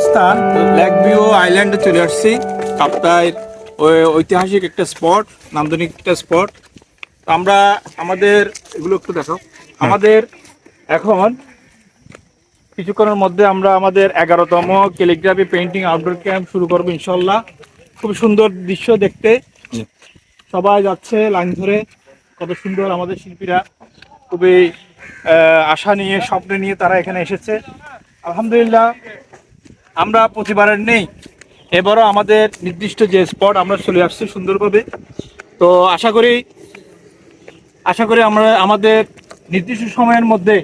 স্থান lake view আইল্যান্ডে চলে আসছি। কাপ্তায় ওই- ঐতিহাসিক একটা স্পট নান্দনিক একটা স্পট। আমরা আমাদের এগুলো একটু দেখো। আমাদের এখন কিছুক্ষণের মধ্যে আমরা আমাদের এগারোতম ক্যালিগ্রাফি পেন্টিং আউটডোর ক্যাম্প শুরু করব ইনশাল্লাহ। খুব সুন্দর দৃশ্য দেখতে। সবাই যাচ্ছে লাইন ধরে। কত সুন্দর আমাদের শিল্পীরা। খুবই আশা নিয়ে স্বপ্ন নিয়ে তারা এখানে এসেছে। আলহামদুলিল্লাহ আমরা প্রতিবারের নেই। এবারও আমাদের নির্দিষ্ট যে স্পট আমরা চলে আসছি সুন্দরভাবে। তো আশা করি আশা করি আমরা আমাদের নির্দিষ্ট সময়ের মধ্যে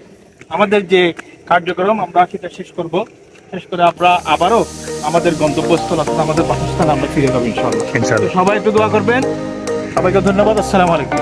আমাদের যে কার্যক্রম আমরা সেটা শেষ করব। শেষ করে আমরা আবারও আমাদের গন্তব্যস্থল অর্থাৎ আমাদের বাসস্থানে আমরা ফিরে যাব ইনশাআল্লাহ। সবাই একটু দোয়া করবেন। সবাইকে ধন্যবাদ। আসসালামু আলাইকুম।